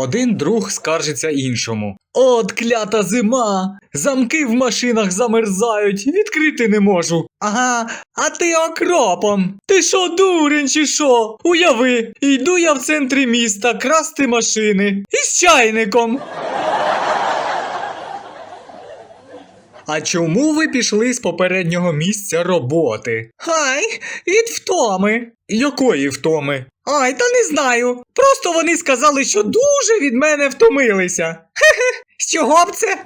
Один друг скаржиться іншому. От клята зима! Замки в машинах замерзають, відкрити не можу. Ага, а ти окропом. Ти що, дурень чи що? Уяви, йду я в центрі міста красти машини із чайником. А чому ви пішли з попереднього місця роботи? Хай, від втоми. Якої втоми? Ай, та не знаю. Просто вони сказали, що дуже від мене втомилися. Хе-хе, з чого б це?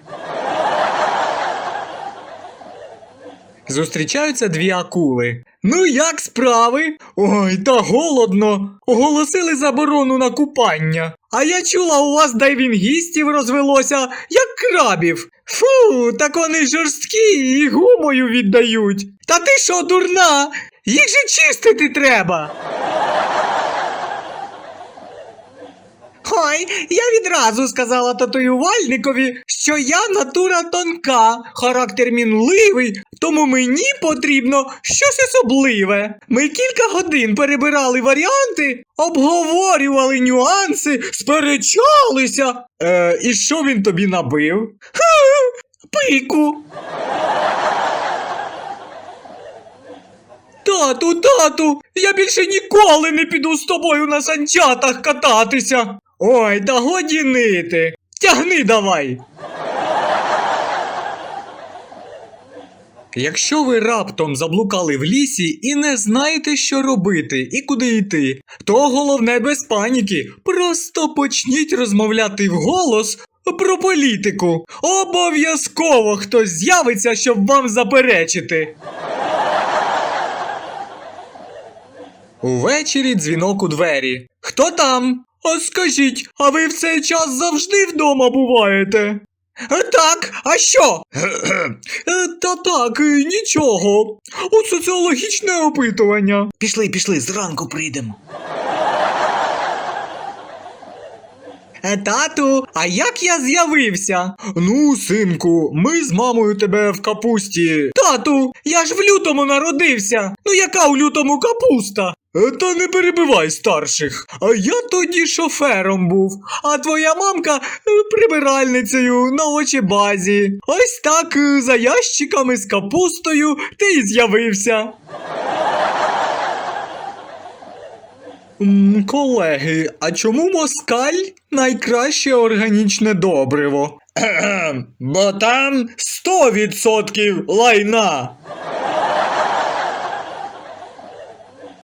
Зустрічаються дві акули. Ну як справи? Ой, та голодно. Оголосили заборону на купання. А я чула, у вас дайвінгістів розвелося, як крабів. Фу, так вони жорсткі і гумою віддають. Та ти що, дурна? Їх же чистити треба. Ой, я відразу сказала татуювальникові, що я натура тонка, характер мінливий, тому мені потрібно щось особливе. Ми кілька годин перебирали варіанти, обговорювали нюанси, сперечалися. Е, і що він тобі набив? Ха, пику. Тату, тату, я більше ніколи не піду з тобою на санчатах кататися. Ой, та годі нити. Тягни давай. Якщо ви раптом заблукали в лісі і не знаєте, що робити і куди йти, то головне без паніки. Просто почніть розмовляти вголос про політику. Обов'язково хтось з'явиться, щоб вам заперечити. Увечері дзвінок у двері. Хто там? А скажіть, а ви в цей час завжди вдома буваєте? «Е, Так, а що? «Е, Та так, е, нічого. У соціологічне опитування. Пішли, пішли, зранку прийдемо. Е, Тату, а як я з'явився? Ну, синку, ми з мамою тебе в капусті. Тату, я ж в лютому народився. Ну яка у лютому капуста? Е, Та не перебивай старших. А я тоді шофером був, а твоя мамка е, прибиральницею на очебазі. Ось так е, за ящиками з капустою ти й з'явився. Колеги, а чому москаль найкраще органічне добриво? Бо там 100% лайна.